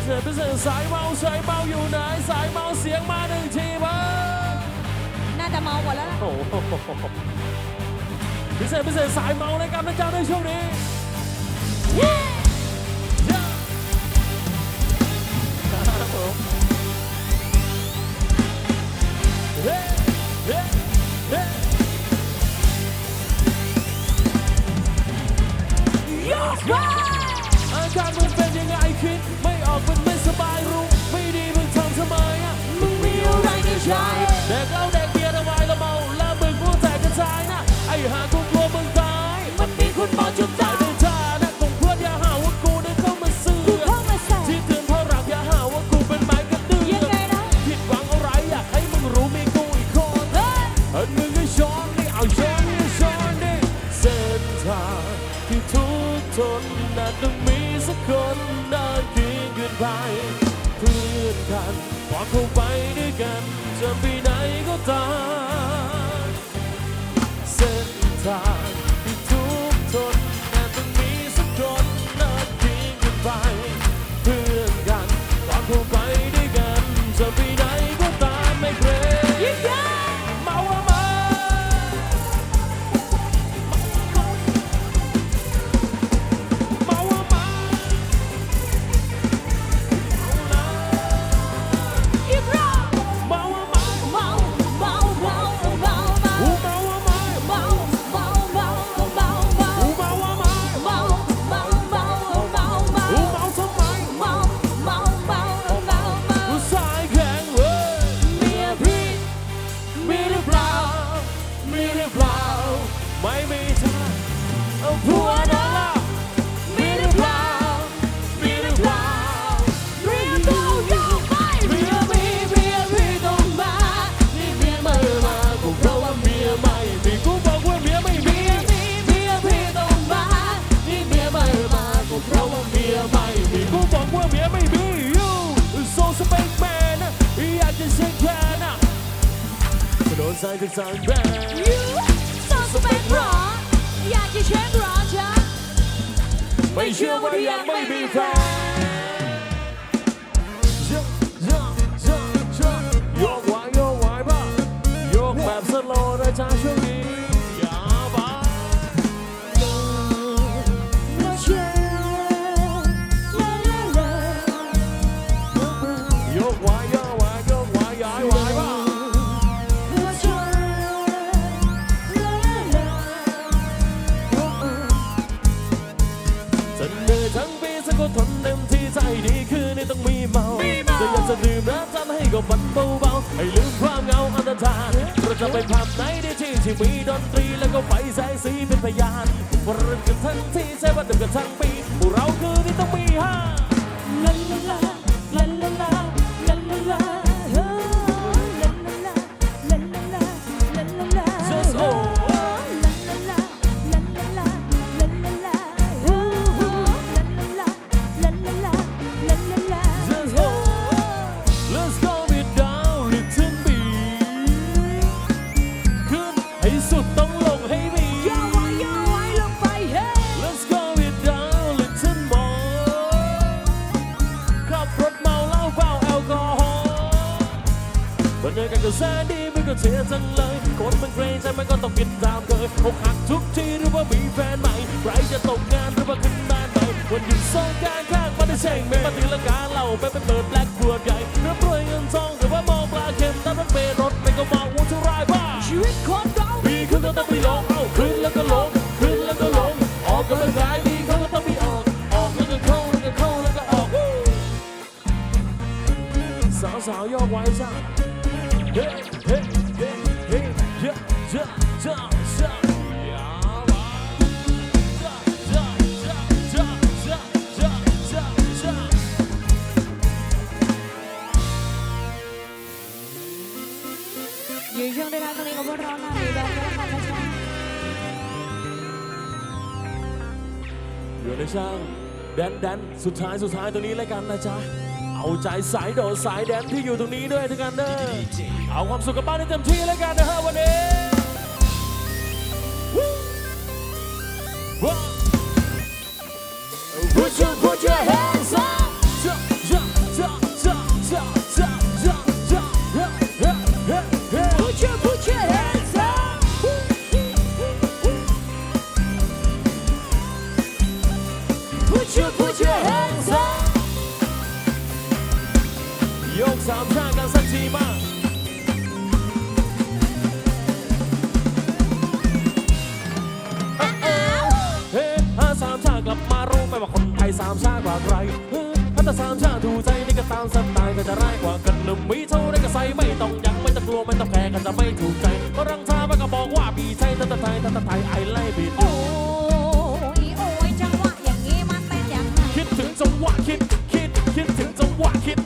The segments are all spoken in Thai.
พิเศษพิเศษสายเมาสายเมาอยู่ไหนสายเมาเสียงมาหนึ่งทีบ้าน่าจะเมาหมดแล้วล่ะโอ้โหพิเศษพิเศษสายเมานะครับะจ๊ะในช่วงนี้เฮ้เฮ้าการมันเป็นยังไงคิดไม่ อกมันไม่สบายรู้ไม่ดีมึงทำทำไมอะมึงมีอะไรในใจแต่ก็ Absolute Lord, I'm sure. ወርድ ፈንቴ ใครจะตกงานหรือว่าขึ้นบ้านใหม่วันหยุดสงการข้างวันได้เช่งเมย์มาตีลังการเหล่าไปเปเปิดแบล็กขวดใหญ่เรื่อรวยเงินทองหรือว่ามองปลาเค็มตามรถเมย์รถไม่ก็มองวุ้นทุรายบ้าชีวิตคนเราดีขึ้นก็ต้องไปลงเอาขึ้นแล้วก็ลงขึ้นแล้วก็ลงออกกำลังกายดีเขาก็ต้องไปออกออกแล้วก็เข้าแล้วก็เข้าแล้วก็ออกสาวสาวย่อไว้จ้าเฮ้ ยืนช่วงได้รับตรงนี้กับพร้อน้าดีแบบนี้ค่ะพระชาอยู่ในช่างแดนแดนสุดท้ายสุดท้ายตรงนี้แล้วกันนะจ๊ะ เอาใจสายโดดสายแดนที่อยู่ตรงนี้ด้วยทุกกันเด้อเอาความสุขกับบ้านให้เต็มที่แล้วกันนะฮะวันนี้ Put your put your head ามชากันสักทีมาเฮ้ถ้าสามชาติกลับมารู้ไหมว่าคนไทยสามชาติกว่าใครเฮ้ถ้าแต่สามชาติถูกใจนี่ก็ตามสไตล์ก็จะร้ายกว่ากันหนึ่งมีเท่าไรก็ใส่ไม่ต้องยังไม่ต้องกลัวไม่ต้องแพ้กันจะไม่ถูกใจเพราะรังชามันก็บอกว่าบีใช่ทัตไทยทัตไทยไอไล่บีโอ้ยโอ้ยจังหวะอย่างนี้มันเป็นยังไงคิดถึงจังหวะคิดคิดคิดถึงจังหวะคิด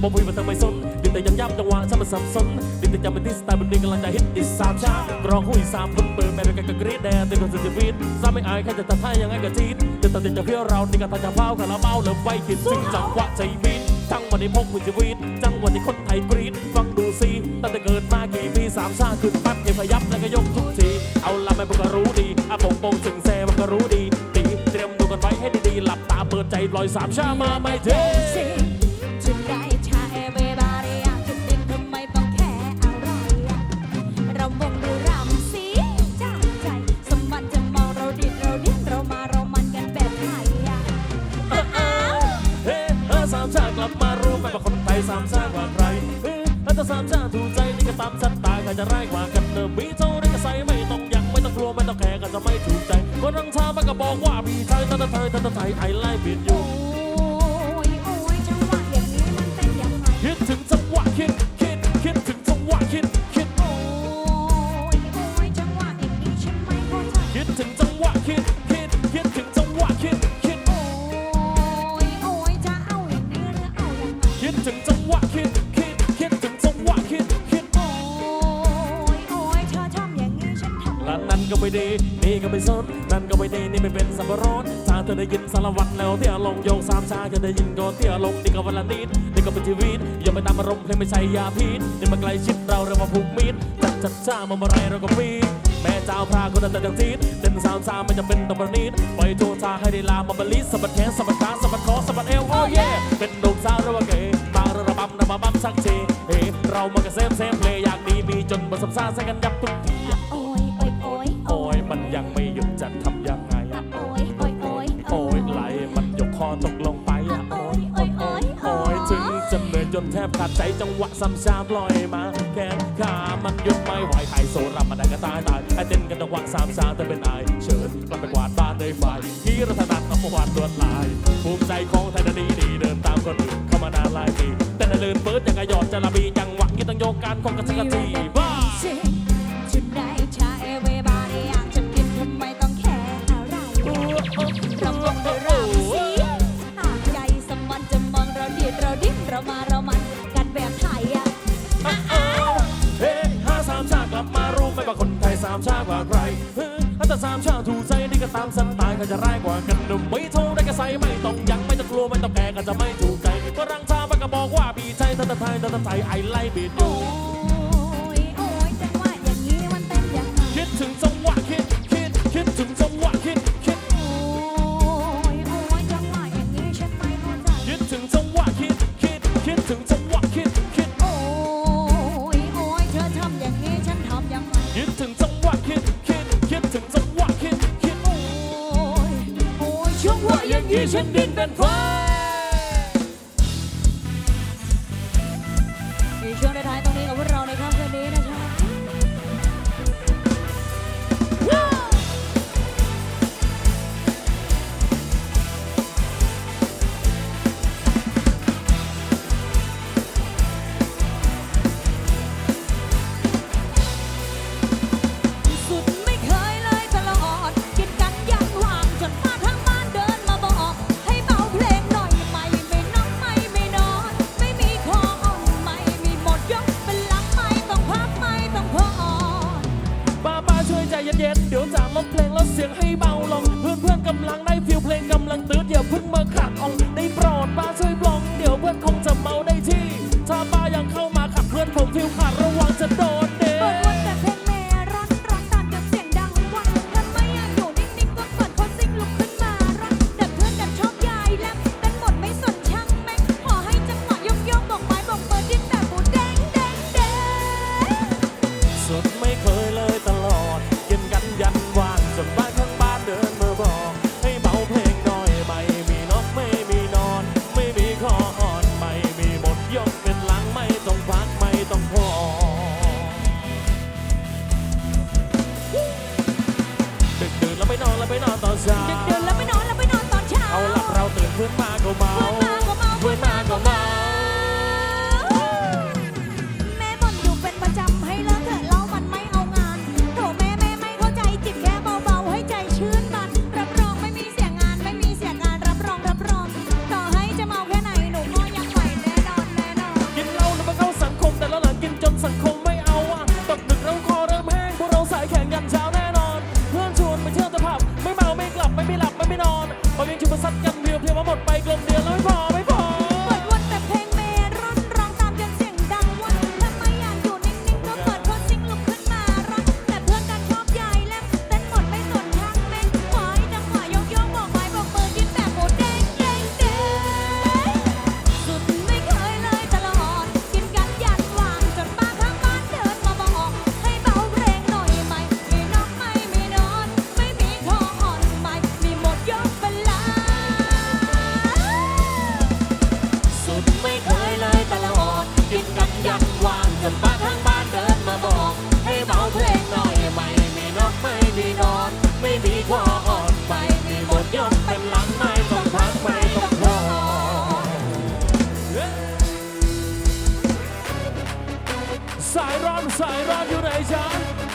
แต่จะทิ้งแต่บอกพี่ว่าทำไมสนดินแต่ยังย้ำจังหวะฉันมันสับสนดินแต่ยังเป็นที่สไตล์บนดินกำลังจะฮิตอีสามชาติกรองหุ้ยสามคนเปิดแม่ด้วยกันก็กรีดแดนในคนสุดชีวิตซ้ำไม่อายแค่จะตัดท่ายังไงก็จีดจะตัดแต่จะเพี้ยเรานี่ก็ตัดจะเผากับเราเมาเริ่มไว้คิดถึงจังหวะใจบีดจังหวะที่พกคุณชีวิต จังหวะที่คนไทยกรีดฟังดูสิตั้งแต่เกิดมากี่ปีสามชาติขึ้นปั๊บยังพยับแล้วก็ยกทุกทีเอาละไม่พวกก็รู้ดีอาปงปงจึงแซ่มันก็รู้ดีตีเตรียมดูกันไว้ให้ดีๆหลับตาเปิดใจลอยสามชามาไม่เทสิ ไทยไอไล่บิดอยู่โอ้ยโอ้ยจังหวะอย่างนี้มันเป็นยังไงคิดถึงจังหวะคิดคิดคิดถึงจังหวะคิดคิดโอ้ยโอ้ยจังหวะอย่างนี้ฉันไม่เข้าใจคิดถึงจังหวะคิดคิดคิดถึงจังหวะคิดคิดโอ้ยโอ้ยจะเอาอย่างนี้หรือเอาอย่างไงคิดถึงจังหวะคิดคิดคิดถึงจังหวะคิดคิดโอ้ยโอ้ยเธอทำอย่างนี้ฉันทำร้านนั้นก็ไม่ดี นี่ก็ไม่สนนั่นก็ไม่ดีนี่ไม่เป็นสับปะรดถ้าเธอได้ยินสารวัตรแล้วเที่ยวลงโยงสามชาจะได้ยินก็เที่ยวลงนี่ก็วันละนิดนี่ก็เป็นชีวิตอย่าไปตามอารมณ์เพลงไม่ใช่ยาพิษนี่มาไกลชิดเราเรียกว่าผูกมิตรจัดจัดจ้ามาเมื่อไรเราก็ฟีดแม่เจ้าพระคนนั้นแต่จังจีดเต้นสามชาไม่จำเป็นต้องประณีตปล่อยโทชาให้ได้ลามาบลิสสะบัดแขนสะบัดขาสะบัดคอสะบัดเอวโอ้เย่เป็นดงสาวรือว่าเก๋บางระบำระบำบับสักทีเฮ้เรามันก็เซมเซมเพลยอยากดีมีจนบทสัมซาใส่กันยับทุกที ยมันยังไม่หยุดจะทำยังไงอะโอ้ยโอ้ยโอ้ยโอ้ยไหลมันยกคอตกลงไปอะโอ้ยโอ้ยโอ้ยโอ้ยถึงจะเหนื่อยจนแทบขาดใจจังหวะซ้ำชาปล่อยมาแขนขามันหยุดไม่ไหวไทยโซรับมาได้ก็ตายตายไอเต้นกันจังหวะสามชาแต่เป็นไอายเชิญกลับไปกวาดบ้านเลยฝ่ายที่รัฐนัดเอามาวาดลวดลายภูมิใจของไทยนาดีดีเดินตามคนอื่นเข้ามานานหลายปีแต่ในลื่นเปิดยังกระยอดจะระบีจังหวะที่ต้องโยกการของกระสิกระที วงดูรำสิหากใจสมบัติจะมองเราดิดเราดิ้นเรามาเรามันกันแบบไทยอะอ้าวเฮ้ห้าสามชาติกลับมารู้ไหมว่าคนไทยสามชาติกว่าใครเฮ้ถ้าแต่สามชาติถูกใจนี่ก็ตามสันตายก็จะร้ายกว่ากันหนุ่มไม่เท่าได้ก็ใส่ไม่ต้องยังไม่ต้องกลัวไม่ต้องแก่ก็จะไม่ถูกใจก็รังชามันก็บอกว่าบีไทยทัตไทยทัตไทยไอไล่บีดอ ที่ฉันดิ้นเป็นไฟ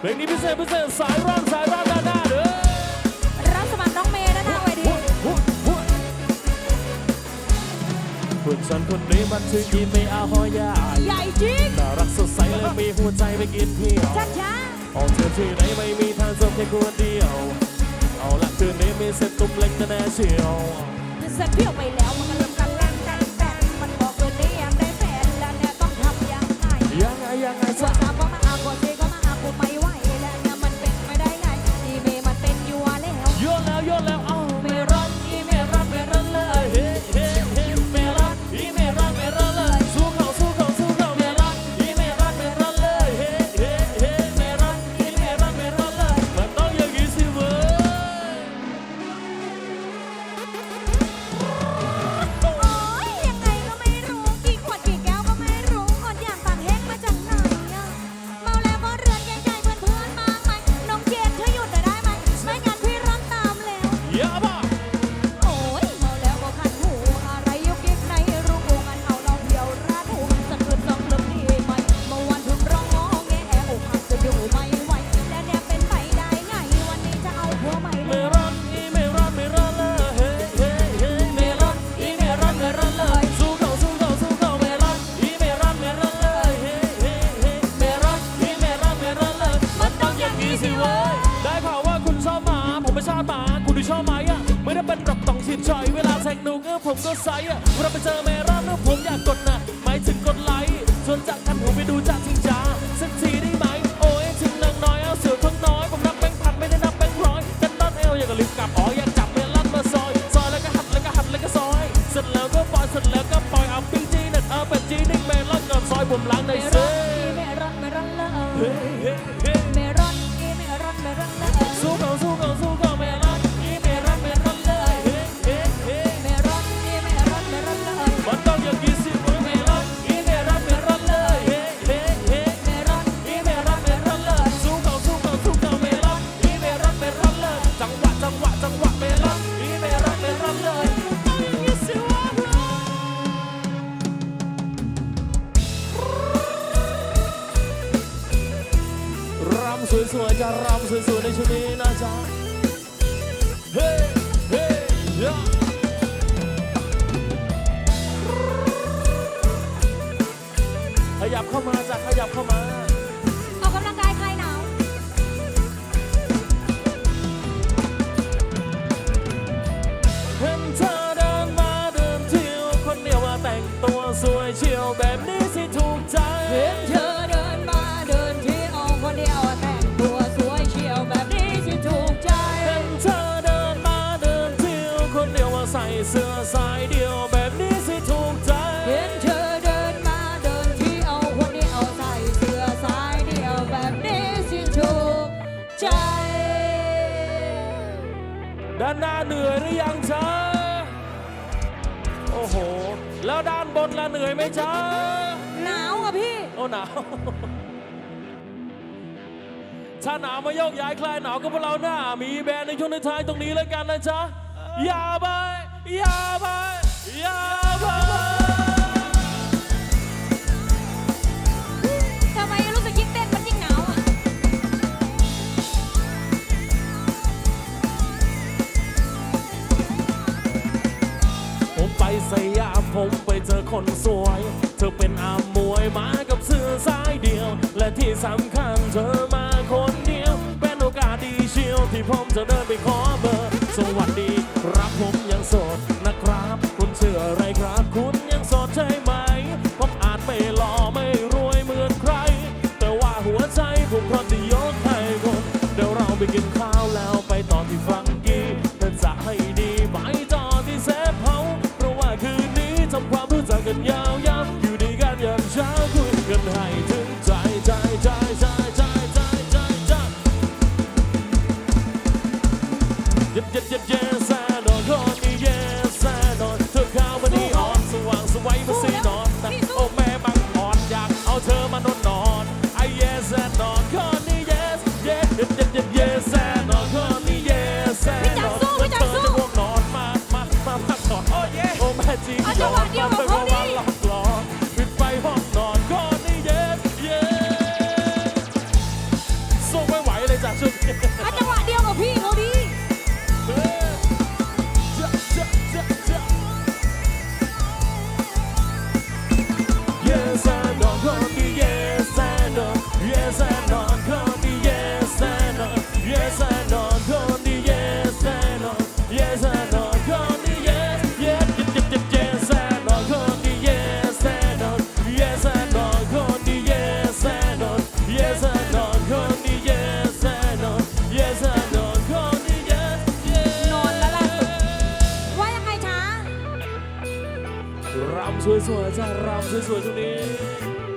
เพลงนี้พิเศษพิเศษสายร่างสายร่างด้านหน้าเด้อรับสมัครน้องเมย์นะหน้าเวดีคุณสันคนนี้มันชื่อกิไม่อาหอยาใหญ่จริงน่ารักสดใสเลยมีหัวใจไปกินเที่ยวชัดชัดออกเธอที่ไหนไม่มีทางจบแค่คนเดียว เอาละคืนนี้มีเสร็จตุ้มเล็กแน่เชียวเสร็เที่ยวไปแล้วมันกำลังกันแรงกันแฟนมันบอกคืนนี้อยากได้แฟนแล้วเนี่ยต้องทำยังไงยังไงยังไงซะ อากดนะ จังหวะจังหวะไปรับนี่ไปรับไปรับเลยต้ออย่างนี้สิวะรำสวยๆจะรำสวยๆในชุดนี้นะจ๊ะเฮ้เฮ้ยขยับเข้ามาจะขยับเข้ามา ถ้าหนาวมายกย้ายคลายหนาวก็พวกเราหน้า มีแบรนด์ในช่วงท้ายตรงนี้แล้วกันนะจ๊ะอย่าไปอย่าไปอย่าไปทำไมรู้สึกยิ่งเต้นมันยิ่งหนาวผมไปสยามผมไปเจอคนสว to giờ รำสวยๆจ้ารำสวยๆตรงนี้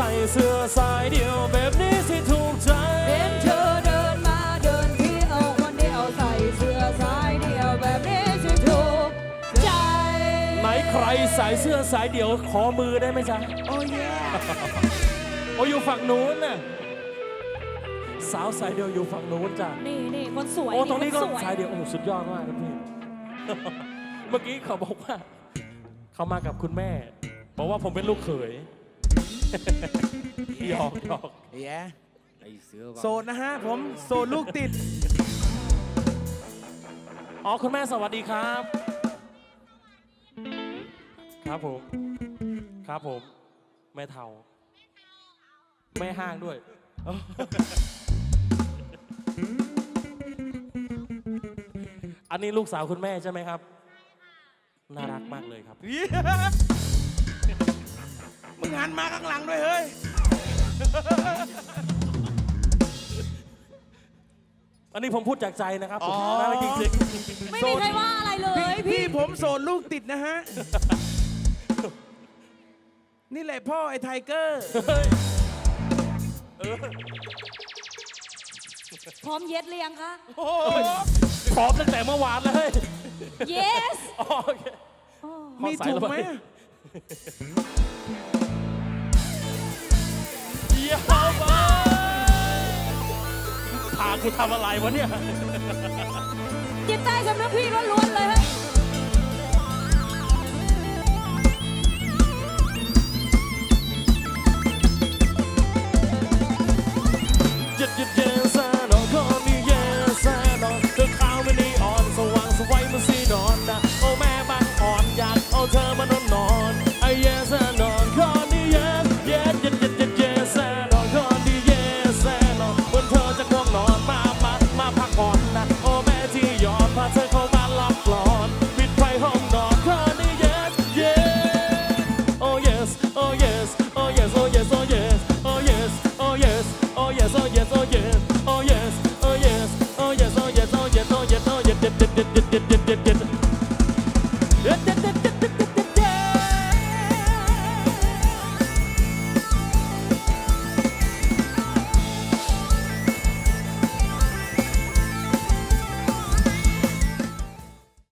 ใส่เสื้อสายเดียวแบบนี้สิถูกใจเห็นเธอเดินมาเดินเที่ยวคนเดียวใส่เสื้อสายเดียวแบบนี้ที่ถูกใจไหนใครสายเสื้อสายเดี่ยวขอมือได้ไหมจ๊ะโอ้ยโอ้อยู่ฝั่งนู้นน่ะสาวสายเดี่ยวอยู่ฝั่งนู้นจ้ะนี่นี่คนสวยโอ้ตรงนี้ก็คสวยสายเดี่ยวโอ้สุดยอดมากครับพี่เมื่อกี้เขาบอกว่า เขามากับคุณแม่ บอกว่าผมเป็นลูกเขย หยอกหยอกแย่ไอ้เสือโสดนะฮะผมโสดลูกติด อ๋อคุณแม่สวัสดีครับ ครับผม ครับผม แม่เทาแม่ห้างด้วย อันนี้ลูกสาวคุณแม่ใช่ไหมครับ น่ารักมากเลยครับมึ งหันมาข้างหลังด้วยเฮ้ย อันนี้ผมพูดจากใจนะครับผมอ๋อ น่ารักจริงไม่มีใครว่าอะไรเลยพี่พี่ผมโสดลูกติดนะฮะ นี่แหละพ่อไอ้ไทเกอร์ๆเฮ้ยเออพร้อมเย็ดหรือยังคะพร้อมตั้งแต่เมื่อวานแล้วเฮ้ย yes อ๋อโอเค มีถูกไหมเยี่ย ดียวไปพากูทำอะไรวะเนี่ย จิตใต้สำนึกพี่ล้วนๆเลยฮะเจ็ดเจ็ดเจ็ด